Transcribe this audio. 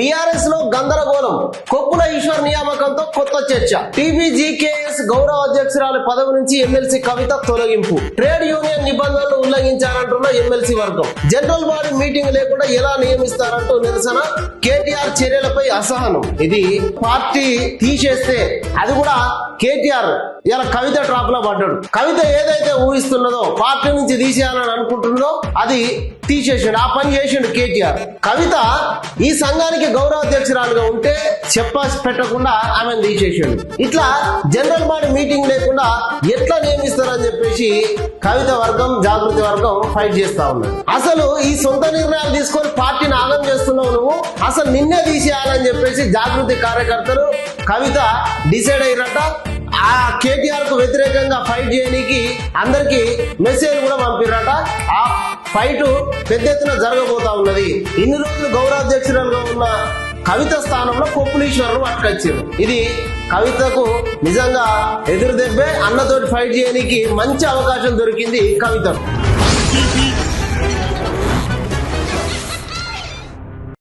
బీఆర్ఎస్లో గందరగోళం. కొప్పుల ఈశ్వర్ నియామకంతో కొత్త చర్చ. టీబీజీకేఎస్ గౌరవ అధ్యక్షురాలు పదవి నుంచి ఎమ్మెల్సీ కవిత తొలగింపు. ట్రేడ్ యూనియన్ నిబంధనలు ఉల్లంఘించారంటున్న ఎమ్మెల్సీ వర్గం. జనరల్ బాడీ మీటింగ్ లేకుండా ఎలా నియమిస్తారంటూ నిరసన కేటీఆర్ చర్యలపై అసహనం. ఇది పార్టీ తీసేస్తే అది కూడా కేటీఆర్ ఇలా కవిత ట్రాప్లో పడ్డాడు. కవిత ఏదైతే ఊహిస్తున్నదో పార్టీ నుంచి తీసేయాలని అనుకుంటున్నదో అది తీసేసాడు. ఆ పని చేసిండు కేటీఆర్. కవిత ఈ సంఘానికి గౌరవాధ్యక్షురాలుగా ఉంటే చెప్ప పెట్టకుండా ఆమెను తీసేసాడు. ఇట్లా జనరల్ మీటింగ్ లేకుండా ఎట్లా నియమిస్తారని చెప్పేసి కవిత వర్గం జాగృతి వర్గం ఫైట్ చేస్తా ఉన్నారు. అసలు ఈ సొంత నిర్ణయాలు తీసుకొని పార్టీని ఆగం చేస్తున్నావు నువ్వు? అసలు నిన్నే తీసేయాలని చెప్పేసి జాగృతి కార్యకర్తలు కవిత డిసైడ్ అయ్యారట ఆ కేటీఆర్కు వ్యతిరేకంగా ఫైట్ చేయడానికి అందరికి మెసేజ్ కూడా పంపిరట. ఆ ఫైట్ పెద్ద ఎత్తున జరగబోతా ఉన్నది. ఇన్ని రోజులు గౌరవాధ్యక్షురాలుగా ఉన్న కవిత స్థానంలో కొప్పులీశ్వరుడు పట్టుకొచ్చారు ఇది కవితకు నిజంగా ఎదురు దెబ్బే అన్నతోటి ఫైట్ చేయడానికి మంచి అవకాశం దొరికింది కవితకు.